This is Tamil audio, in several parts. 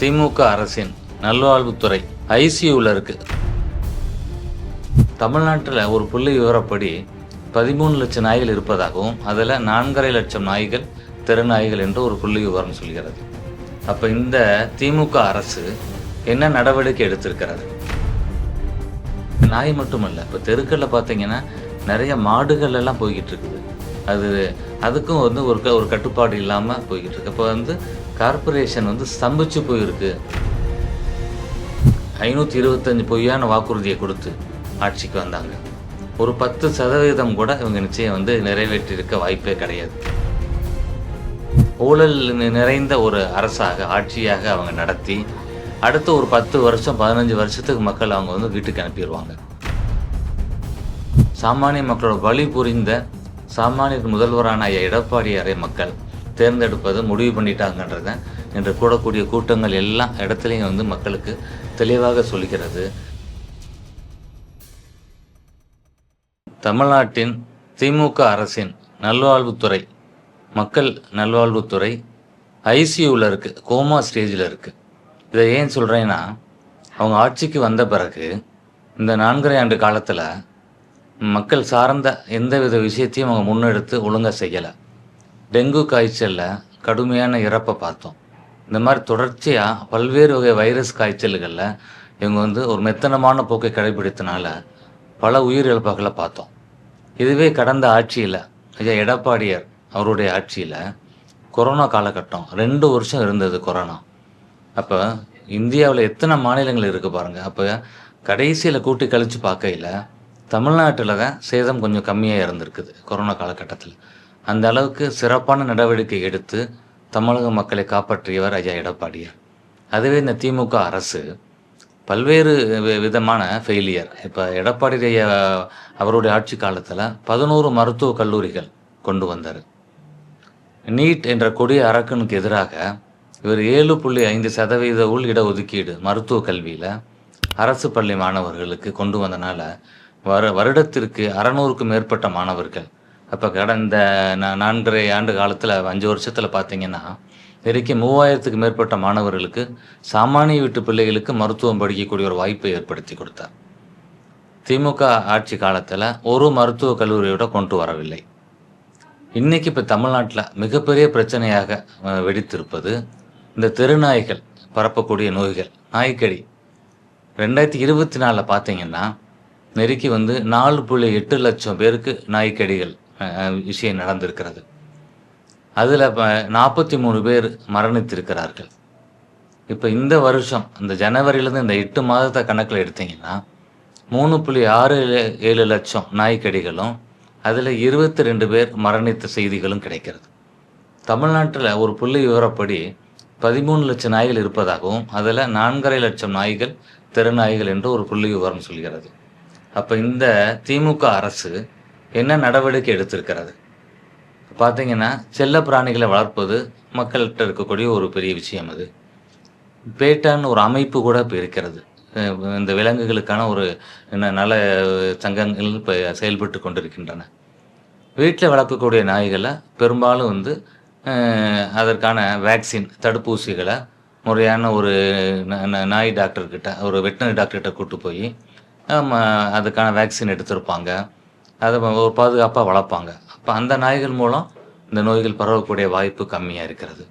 திமுக அரசின் நல்வாழ்வுத்துறை ஐசியூவில் இருக்கு. தமிழ்நாட்டில் ஒரு புள்ளி விவரப்படி பதிமூணு லட்சம் நாய்கள் இருப்பதாகவும் அதில் நான்கரை லட்சம் நாய்கள் தெருநாய்கள் என்று ஒரு புள்ளி விவரம் சொல்கிறது. அப்போ இந்த திமுக அரசு என்ன நடவடிக்கை எடுத்திருக்கிறது? நாய் மட்டுமல்ல இப்போ தெருக்களில் பார்த்தீங்கன்னா நிறைய மாடுகள் எல்லாம் போய்கிட்டு இருக்குது. அது அதுக்கும் வந்து ஒரு க- ஒரு கட்டுப்பாடு இல்லாமல் போய்கிட்டு இருக்கு. இப்போ வந்து கார்ப்பரேஷன் வந்து ஸ்தம்பிச்சு போயிருக்கு. ஐநூற்றி இருபத்தஞ்சு பொய்யான வாக்குறுதியை கொடுத்து ஆட்சிக்கு வந்தாங்க. ஒரு பத்து சதவீதம் கூட இவங்க நிச்சயம் வந்து நிறைவேற்றியிருக்க வாய்ப்பே கிடையாது. ஊழல் நிறைந்த ஒரு அரசாக ஆட்சியாக அவங்க நடத்தி அடுத்த ஒரு பத்து வருஷம் பதினஞ்சு வருஷத்துக்கு மக்கள் அவங்க வந்து வீட்டுக்கு அனுப்பிடுவாங்க. சாமானிய மக்களோட வழி புரிந்த சாமானிய முதல்வரான எடப்பாடி எடப்பாடியாரை மக்கள் தேர்ந்தெடுப்பது முடிவு பண்ணிட்டாங்கன்றத இன்று கூடக்கூடிய கூட்டங்கள் எல்லா இடத்துலையும் வந்து மக்களுக்கு தெளிவாக சொல்கிறது. தமிழ்நாட்டின் திமுக அரசின் நல்வாழ்வுத்துறை மக்கள் நல்வாழ்வுத்துறை ஐசியூவில் இருக்குது கோமா ஸ்டேஜில் இருக்குது இதை ஏன் சொல்கிறேன்னா அவங்க ஆட்சிக்கு வந்த பிறகு இந்த நான்கரை ஆண்டு காலத்தில் மக்கள் சார்ந்த எந்தவித விஷயத்தையும் அவங்க முன்னெடுத்து ஒழுங்காக செய்யலை. டெங்கு காய்ச்சலில் கடுமையான இறப்பை பார்த்தோம். இந்த மாதிரி தொடர்ச்சியாக பல்வேறு வகை வைரஸ் காய்ச்சல்களில் இவங்க வந்து ஒரு மெத்தனமான போக்கை கடைபிடித்தனால பல உயிரிழப்புகளை பார்த்தோம். இதுவே கடந்த ஆட்சியில் ஐயா எடப்பாடியார் அவருடைய ஆட்சியில் கொரோனா காலகட்டம். ரெண்டு வருஷம் இருந்தது கொரோனா. அப்போ இந்தியாவில் எத்தனை மாநிலங்கள் இருக்குது பாருங்கள் அப்போ கடைசியில் கூட்டி கழித்து பார்க்கையில் தமிழ்நாட்டில் தான் சேதம் கொஞ்சம் கம்மியாக இருந்திருக்குது கொரோனா காலகட்டத்தில். அந்த அளவுக்கு சிறப்பான நடவடிக்கை எடுத்து தமிழக மக்களை காப்பாற்றியவர் ஐயா எடப்பாடியார். அதுவே இந்த திமுக அரசு பல்வேறு வி- விதமான ஃபெயிலியர் இப்போ எடப்பாடி ஐயா அவருடைய ஆட்சி காலத்தில் பதினோரு மருத்துவ கல்லூரிகள் கொண்டு வந்தார். நீட் என்ற கொடிய அரக்கனுக்கு எதிராக இவர் ஏழு புள்ளி ஐந்து சதவீத உள் இடஒதுக்கீடு மருத்துவ கல்வியில் அரசு பள்ளி மாணவர்களுக்கு கொண்டு வந்தனால வரு வருடத்திற்கு அறநூறுக்கும் மேற்பட்ட மாணவர்கள் அப்போ கடந்த நா- நான்கரை ஆண்டு காலத்தில் அஞ்சு வருஷத்தில் பார்த்தீங்கன்னா நெருக்கி மூவாயிரத்துக்கு மேற்பட்ட மாணவர்களுக்கு சாமானிய வீட்டு பிள்ளைகளுக்கு மருத்துவம் படிக்கக்கூடிய ஒரு வாய்ப்பை ஏற்படுத்தி கொடுத்தார். திமுக ஆட்சி காலத்தில் ஒரு மருத்துவக் கல்லூரியோட கொண்டு வரவில்லை. இன்றைக்கி இப்போ தமிழ்நாட்டில் மிகப்பெரிய பிரச்சனையாக வெடித்திருப்பது இந்த தெருநாய்கள் பரப்பக்கூடிய நோய்கள் நாய்க்கடி. ரெண்டாயிரத்தி இருபத்தி நாலில் பார்த்தீங்கன்னா நெருக்கி வந்து நாலு புள்ளி எட்டு லட்சம் பேருக்கு நாய்க்கடிகள் விஷயம் நடந்திருக்கிறது. அதில் இப்போ நாற்பத்தி மூணு பேர் மரணித்திருக்கிறார்கள். இப்போ இந்த வருஷம் இந்த ஜனவரியிலேருந்து இந்த எட்டு மாதத்தை கணக்கில் எடுத்தீங்கன்னா மூணு புள்ளி ஆறு ஏழு- ஏழு லட்சம் நாய்க்கடிகளும் அதில் இருபத்தி ரெண்டு பேர் மரணித்த செய்திகளும் கிடைக்கிறது. தமிழ்நாட்டில் ஒரு புள்ளி விவரப்படி பதிமூணு லட்சம் நாய்கள் இருப்பதாகவும் அதில் நான்கரை லட்சம் நாய்கள் தெருநாய்கள் என்று ஒரு புள்ளி விவரம் சொல்கிறது. அப்போ இந்த திமுக அரசு என்ன நடவடிக்கை எடுத்திருக்கிறது? பார்த்தீங்கன்னா செல்ல பிராணிகளை வளர்ப்பது மக்கள்கிட்ட இருக்கக்கூடிய ஒரு பெரிய விஷயம் அது. பேட்டான்னு ஒரு அமைப்பு கூட இப்போ இருக்கிறது. இந்த விலங்குகளுக்கான ஒரு ந- நல சங்கங்கள் இப்போ செயல்பட்டு கொண்டிருக்கின்றன. வீட்டில் வளர்க்கக்கூடிய நாய்களை பெரும்பாலும் வந்து அதற்கான வேக்சின் தடுப்பூசிகளை முறையான ஒரு ந- நாய் டாக்டர்கிட்ட ஒரு வெட்டினரி டாக்டர்கிட்ட கூட்டு போய் அதுக்கான வேக்சின் எடுத்திருப்பாங்க. அதை ஒரு பாதுகாப்பாக வளர்ப்பாங்க. அப்போ அந்த நாய்கள் மூலம் இந்த நோய்கள் பரவக்கூடிய வாய்ப்பு கம்மியாக இருக்கிறது.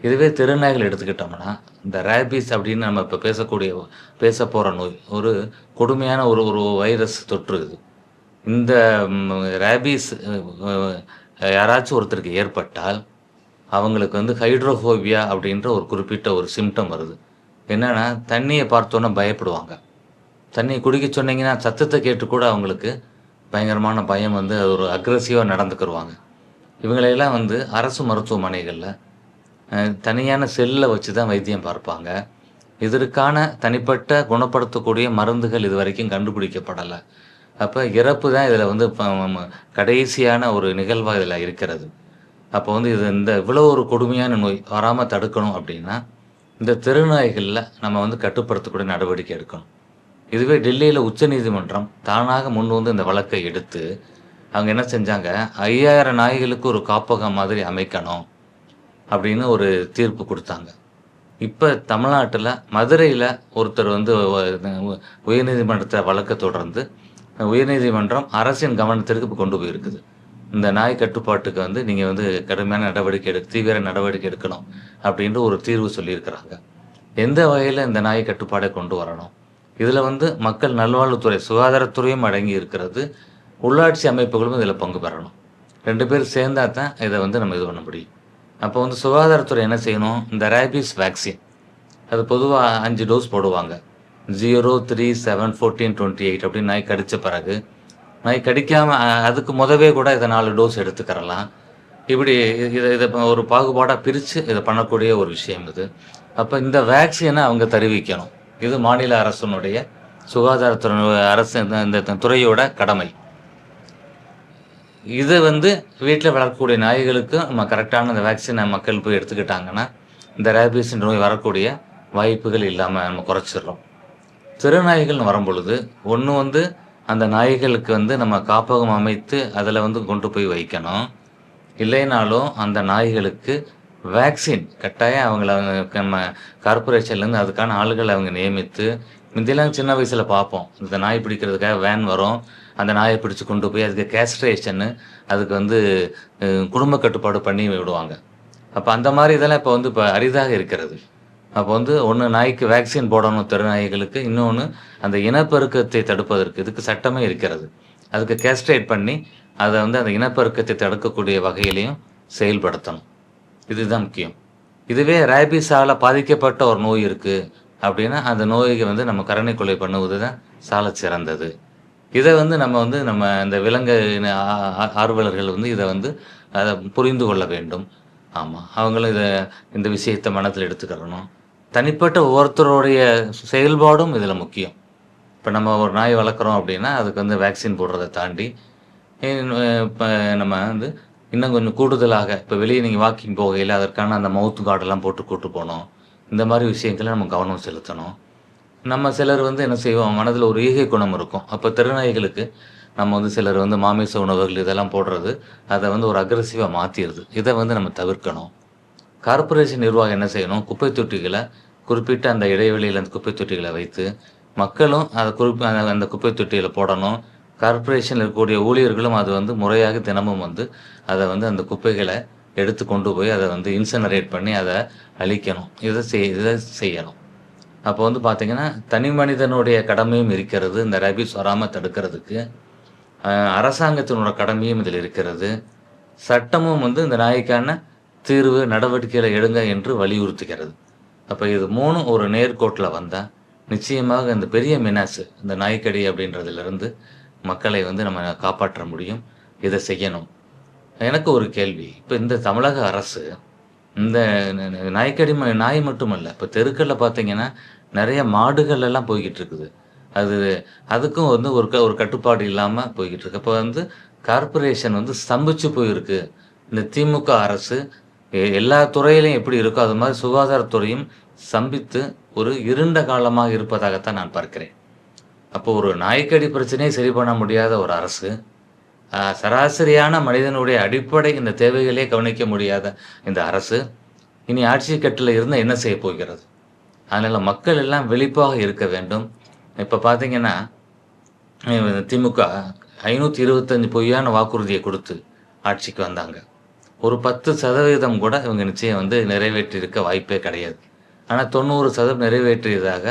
இதுவே தெருநாய்கள் எடுத்துக்கிட்டோம்னா இந்த ரேபிஸ் அப்படின்னு நம்ம இப்போ பேசக்கூடிய பேச போகிற நோய் ஒரு கொடுமையான ஒரு ஒரு வைரஸ் தொற்று இது. இந்த ரேபிஸ் யாராச்சும் ஒருத்தருக்கு ஏற்பட்டால் அவங்களுக்கு வந்து ஹைட்ரோஃபோபியா அப்படின்ற ஒரு குறிப்பிட்ட ஒரு சிம்டம் வருது. என்னென்னா தண்ணியை பார்த்தோன்னே பயப்படுவாங்க. தண்ணியை குடிக்க சொன்னீங்கன்னா சத்தத்தை கேட்டு கூட அவங்களுக்கு பயங்கரமான பயம் வந்து அது ஒரு அக்ரெசிவாக நடந்துக்கிருவாங்க. இவங்களையெல்லாம் வந்து அரசு மருத்துவமனைகளில் தனியான செல்லில் வச்சு தான் வைத்தியம் பார்ப்பாங்க. இதற்கான தனிப்பட்ட குணப்படுத்தக்கூடிய மருந்துகள் இது வரைக்கும் கண்டுபிடிக்கப்படலை. அப்போ இறப்பு தான் இதில் வந்து இப்போ கடைசியான ஒரு நிகழ்வாக இதில் இருக்கிறது. அப்போ வந்து இது இந்த இவ்வளோ ஒரு கொடுமையான நோய் வராமல் தடுக்கணும் அப்படின்னா இந்த தெருநாய்களில் நம்ம வந்து கட்டுப்படுத்தக்கூடிய நடவடிக்கை எடுக்கணும். இதுவே டெல்லியில் உச்சநீதிமன்றம் தானாக முன் வந்து இந்த வழக்கை எடுத்து அவங்க என்ன செஞ்சாங்க? ஐயாயிரம் நாய்களுக்கு ஒரு காப்பகம் மாதிரி அமைக்கணும் அப்படின்னு ஒரு தீர்ப்பு கொடுத்தாங்க. இப்போ தமிழ்நாட்டில் மதுரையில் ஒருத்தர் வந்து உயர்நீதிமன்றத்தை வழக்கை தொடர்ந்து உயர்நீதிமன்றம் அரசின் கவனத்திற்கு இப்போ கொண்டு போயிருக்குது. இந்த நாய் கட்டுப்பாட்டுக்கு வந்து நீங்கள் வந்து கடுமையான நடவடிக்கை எடு தீவிர நடவடிக்கை எடுக்கணும் அப்படின்ற ஒரு தீர்வு சொல்லியிருக்கிறாங்க. எந்த வகையில் இந்த நாய் கட்டுப்பாடை கொண்டு வரணும்? இதில் வந்து மக்கள் நல்வாழ்வுத்துறை சுகாதாரத்துறையும் அடங்கி இருக்கிறது. உள்ளாட்சி அமைப்புகளும் இதில் பங்கு பெறணும். ரெண்டு பேரும் சேர்ந்தா தான் இதை வந்து நம்ம இது பண்ண முடியும். அப்போ வந்து சுகாதாரத்துறை என்ன செய்யணும்? இந்த ரேபிஸ் வேக்சின் அது பொதுவாக அஞ்சு டோஸ் போடுவாங்க. Zero three seven fourteen twenty eight அப்படின்னு நாய் கடித்த பிறகு நாய் கடிக்காமல் அதுக்கு முதவே கூட இதை நாலு டோஸ் எடுத்துக்கிறலாம். இப்படி இதை இதை ஒரு பாகுபாடாக பிரித்து இதை பண்ணக்கூடிய ஒரு விஷயம் இது. அப்போ இந்த வேக்சினை அவங்க தெரிவிக்கணும். இது மாநில அரசினுடைய சுகாதாரத்துறை அரசு இந்த- இந்த துறையோட கடமை. இது வந்து வீட்டில் வளர்க்கக்கூடிய நாய்களுக்கு நம்ம கரெக்டான அந்த வேக்சினை மக்கள் போய் எடுத்துக்கிட்டாங்கன்னா இந்த ரேபிஸ் நோய் வரக்கூடிய வாய்ப்புகள் இல்லாமல் நம்ம குறைச்சிடுறோம். திருநாய்கள்னு வரும்பொழுது ஒன்று வந்து அந்த நாய்களுக்கு வந்து நம்ம காப்பகம் அமைத்து அதில் வந்து கொண்டு போய் வைக்கணும். இல்லைனாலும் அந்த நாய்களுக்கு வேக்சின் கட்டாயம் அவங்கள அவங்க நம்ம கார்பரேஷன்லேருந்து அதுக்கான ஆளுகளை அவங்க நியமித்து முந்தியெல்லாம் சின்ன வயசில் பார்ப்போம். இந்த நாய் பிடிக்கிறதுக்காக வேன் வரும். அந்த நாயை பிடிச்சு கொண்டு போய் அதுக்கு கேஸ்ட்ரேஷன்னு அதுக்கு வந்து குடும்ப கட்டுப்பாடு பண்ணி விடுவாங்க. அப்போ அந்த மாதிரி இதெல்லாம் இப்போ வந்து இப்போ அரிதாக இருக்கிறது. அப்போ வந்து ஒன்று நாய்க்கு வேக்சின் போடணும் திருநாய்களுக்கு இன்னொன்று அந்த இனப்பெருக்கத்தை தடுப்பதற்கு. இதுக்கு சட்டமே இருக்கிறது. அதுக்கு கேஸ்ட்ரேட் பண்ணி அதை வந்து அந்த இனப்பெருக்கத்தை தடுக்கக்கூடிய வகையிலையும் செயல்படுத்தணும். இதுதான் முக்கியம். இதுவே ரேபிஸால் பாதிக்கப்பட்ட ஒரு நோய் இருக்குது அப்படின்னா அந்த நோய்க்கு வந்து நம்ம கருணை கொலை பண்ணுவது தான் சால சிறந்தது. இதை வந்து நம்ம வந்து நம்ம இந்த விலங்கு ஆர்வலர்கள் வந்து இதை வந்து அதை புரிந்து கொள்ள வேண்டும். ஆமாம் அவங்களும் இதை இந்த விஷயத்தை மனத்தில் எடுத்துக்கிறணும். தனிப்பட்ட ஒவ்வொருத்தருடைய செயல்பாடும் இதில் முக்கியம். இப்போ நம்ம ஒரு நாய் வளர்க்குறோம் அப்படின்னா அதுக்கு வந்து வேக்சின் போடுறதை தாண்டி இப்போ நம்ம வந்து இன்னும் கொஞ்சம் கூடுதலாக இப்போ வெளியே நீங்கள் வாக்கிங் போகையில் அதற்கான அந்த மவுத் கார்டெல்லாம் போட்டு கூட்டு போகணும். இந்த மாதிரி விஷயங்களை நம்ம கவனம் செலுத்தணும். நம்ம சிலர் வந்து என்ன செய்வோம் மனதில் ஒரு ஈகை குணம் இருக்கும். அப்போ திருநாய்களுக்கு நம்ம வந்து சிலர் வந்து மாமிச உணவுகள் இதெல்லாம் போடுறது அதை வந்து ஒரு அக்ரெசிவாக மாற்றிடுது இதை வந்து நம்ம தவிர்க்கணும். கார்ப்பரேஷன் நிர்வாகம் என்ன செய்யணும்? குப்பை தொட்டிகளை குறிப்பிட்ட அந்த இடைவெளியில் அந்த குப்பை தொட்டிகளை வைத்து மக்களும் அதை குறிப்பி அந்த- அந்த குப்பை தொட்டியில் போடணும். கார்ப்பரேஷனில் இருக்கக்கூடிய ஊழியர்களும் அது வந்து முறையாக தினமும் வந்து அதை வந்து அந்த குப்பைகளை எடுத்து கொண்டு போய் அதை வந்து இன்சனரேட் பண்ணி அதை அழிக்கணும். இதை செய் இதை செய்யணும். அப்போ வந்து பார்த்திங்கன்னா தனி மனிதனுடைய கடமையும் இருக்கிறது இந்த ரபிஸ் வராமல் தடுக்கிறதுக்கு. அரசாங்கத்தினோட கடமையும் இதில் இருக்கிறது. சட்டமும் வந்து இந்த நாய்க்கான தீர்வு நடவடிக்கைகளை எடுங்க என்று வலியுறுத்துகிறது. அப்போ இது மூணும் ஒரு நேர்கோட்டில் வந்தால் நிச்சயமாக இந்த பெரிய மினாசு இந்த நாய்க்கடி அப்படின்றதுலேருந்து மக்களை வந்து நம்ம காப்பாற்ற முடியும் இதை செய்யணும். எனக்கு ஒரு கேள்வி. இப்போ இந்த தமிழக அரசு இந்த நாய்க்கடி ம- நாய் மட்டுமல்ல இப்போ தெருக்களில் பார்த்தீங்கன்னா நிறைய மாடுகள் எல்லாம் போய்கிட்டு இருக்குது. அது அதுக்கும் வந்து ஒரு க ஒரு கட்டுப்பாடு இல்லாமல் போய்கிட்டு இருக்கு. இப்போ வந்து கார்ப்பரேஷன் வந்து ஸ்தம்பிச்சு போயிருக்கு. இந்த திமுக அரசு எல்லா துறையிலையும் எப்படி இருக்கோ அது மாதிரி சுகாதாரத்துறையும் ஸ்தம்பித்து ஒரு இருண்ட காலமாக இருப்பதாகத்தான் நான் பார்க்கிறேன். அப்போ ஒரு நாய்க்கடி பிரச்சனையை சரி பண்ண முடியாத ஒரு அரசு சராசரியான மனிதனுடைய அடிப்படை இந்த தேவைகளே கவனிக்க முடியாத இந்த அரசு இனி ஆட்சி கட்டில் இருந்தால் என்ன செய்ய போகிறது? அதனால் மக்கள் எல்லாம் வெளிப்பாக இருக்க வேண்டும். இப்போ பார்த்தீங்கன்னா திமுக ஐநூற்றி இருபத்தஞ்சு பொய்யான வாக்குறுதியை கொடுத்து ஆட்சிக்கு வந்தாங்க. ஒரு பத்து சதவீதம் கூட இவங்க நிச்சயம் வந்து நிறைவேற்றியிருக்க வாய்ப்பே கிடையாது. ஆனால் தொண்ணூறு சதவீதம் நிறைவேற்றியதாக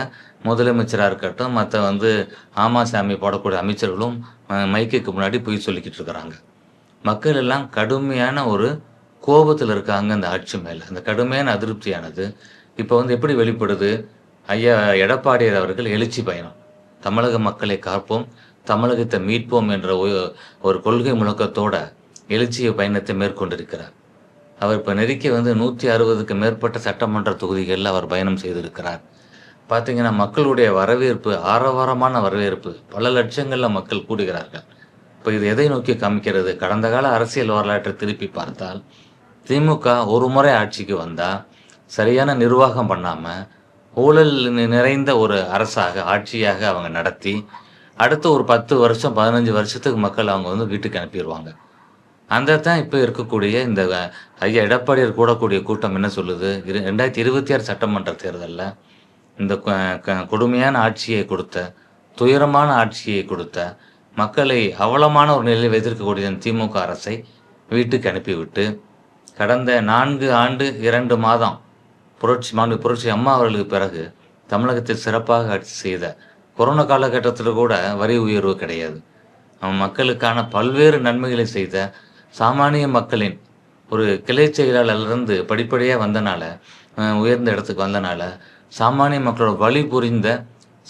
முதலமைச்சராக இருக்கட்டும் மற்ற வந்து ஆமாசாமி போடக்கூடிய அமைச்சர்களும் அஹ், மைக்குக்கு முன்னாடி போய் சொல்லிக்கிட்டு இருக்கிறாங்க. மக்கள் எல்லாம் கடுமையான ஒரு கோபத்தில் இருக்காங்க அந்த ஆட்சி மேலே. அந்த கடுமையான அதிருப்தியானது. இப்போ வந்து எப்படி வெளிப்படுது? ஐயா எடப்பாடியார் அவர்கள் எழுச்சி பயணம். தமிழக மக்களை காப்போம் தமிழகத்தை மீட்போம் என்ற ஒரு- கொள்கை முழக்கத்தோட எழுச்சி பயணத்தை மேற்கொண்டிருக்கிறார். அவர் இப்போ நெருக்கி வந்து நூற்றி அறுபதுக்கு மேற்பட்ட சட்டமன்ற தொகுதிகளில் அவர் பயணம் செய்திருக்கிறார். பார்த்தீங்கன்னா மக்களுடைய வரவேற்பு ஆரவாரமான வரவேற்பு பல லட்சங்களில் மக்கள் கூடுகிறார்கள். இப்போ இது எதை நோக்கி காமிக்கிறது? கடந்த கால அரசியல் வரலாற்றை திருப்பி பார்த்தால் திமுக ஒரு முறை ஆட்சிக்கு வந்தால் சரியான நிர்வாகம் பண்ணாமல் ஊழல் நிறைந்த ஒரு அரசாக ஆட்சியாக அவங்க நடத்தி அடுத்த ஒரு பத்து வருஷம் பதினஞ்சு வருஷத்துக்கு மக்கள் அவங்க வந்து வீட்டுக்கு அனுப்பிடுவாங்க. அந்த தான் இப்போ இருக்கக்கூடிய இந்த ஐயா எடப்பாடியார் கூடக்கூடிய கூட்டம் என்ன சொல்லுது? இரு ரெண்டாயிரத்தி இருபத்தி ஆறு சட்டமன்ற தேர்தலில் இந்த க- கொடுமையான ஆட்சியை கொடுத்த துயரமான ஆட்சியை கொடுத்த மக்களை அவலமான ஒரு நிலையில் வைத்திருக்கக்கூடிய திமுக அரசை வீட்டுக்கு அனுப்பிவிட்டு கடந்த நான்கு ஆண்டு இரண்டு மாதம் புரட்சி மாண்பு புரட்சி அம்மா அவர்களுக்கு பிறகு தமிழகத்தில் சிறப்பாக ஆட்சி செய்த கொரோனா காலகட்டத்தில் கூட வரி உயர்வு கிடையாது. மக்களுக்கான பல்வேறு நன்மைகளை செய்த சாமானிய மக்களின் ஒரு கிளை செயலாளர்லேருந்து படிப்படியாக வந்தனால உயர்ந்த இடத்துக்கு வந்தனால சாமானிய மக்களோட வழி புரிந்த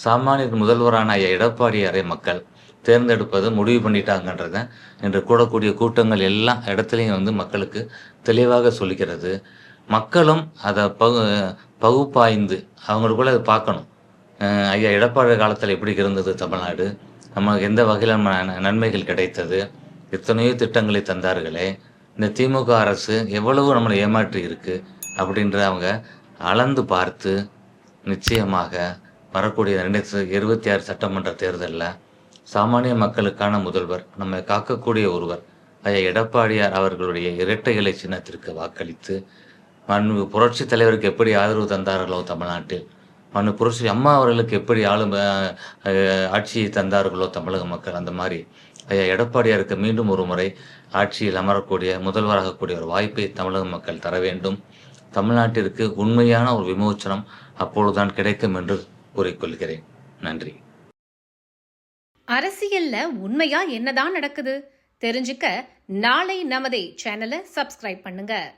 சாமானிய முதல்வரான ஐயா எடப்பாடி அறை மக்கள் தேர்ந்தெடுப்பது முடிவு பண்ணிட்டாங்கன்றத இன்று கூடக்கூடிய கூட்டங்கள் எல்லா இடத்துலையும் வந்து மக்களுக்கு தெளிவாக சொல்லிக்கிறது. மக்களும் அதை பகு பகுப்பாய்ந்து அவங்களுக்குள்ள அதை பார்க்கணும். ஐயா எடப்பாடி காலத்தில் எப்படி இருந்தது தமிழ்நாடு? நமக்கு எந்த வகையில் நம்ம ந- நன்மைகள் கிடைத்தது? எத்தனையோ திட்டங்களை தந்தார்களே. இந்த திமுக அரசு எவ்வளவு நம்மளை ஏமாற்றி இருக்குது அப்படின்ற அவங்க அளந்து பார்த்து நிச்சயமாக வரக்கூடிய ரெண்டாயிரத்தி இருபத்தி ஆறு சட்டமன்ற தேர்தலில் சாமானிய மக்களுக்கான முதல்வர் நம்மை காக்கக்கூடிய ஒருவர் ஐயா எடப்பாடியார் அவர்களுடைய இரட்டை இலை சின்னத்திற்கு வாக்களித்து மண்ணு புரட்சி தலைவருக்கு எப்படி ஆதரவு தந்தார்களோ தமிழ்நாட்டில் மண்ணு புரட்சி அம்மா அவர்களுக்கு எப்படி ஆளும் ஆட்சியை தந்தார்களோ தமிழக மக்கள் அந்த மாதிரி ஐயா எடப்பாடியாருக்கு மீண்டும் ஒரு முறை ஆட்சியில் அமரக்கூடிய முதல்வராகக்கூடிய ஒரு வாய்ப்பை தமிழக மக்கள் தர வேண்டும். தமிழ்நாட்டிற்கு உண்மையான ஒரு விமோச்சனம் அப்பொழுதுதான் கிடைக்கும் என்று கூறிக்கொள்கிறேன். நன்றி. அரசியல்ல உண்மையா என்னதான் நடக்குது? தெரிஞ்சுக்க நாளை நமதே சேனலை சப்ஸ்கிரைப் பண்ணுங்க.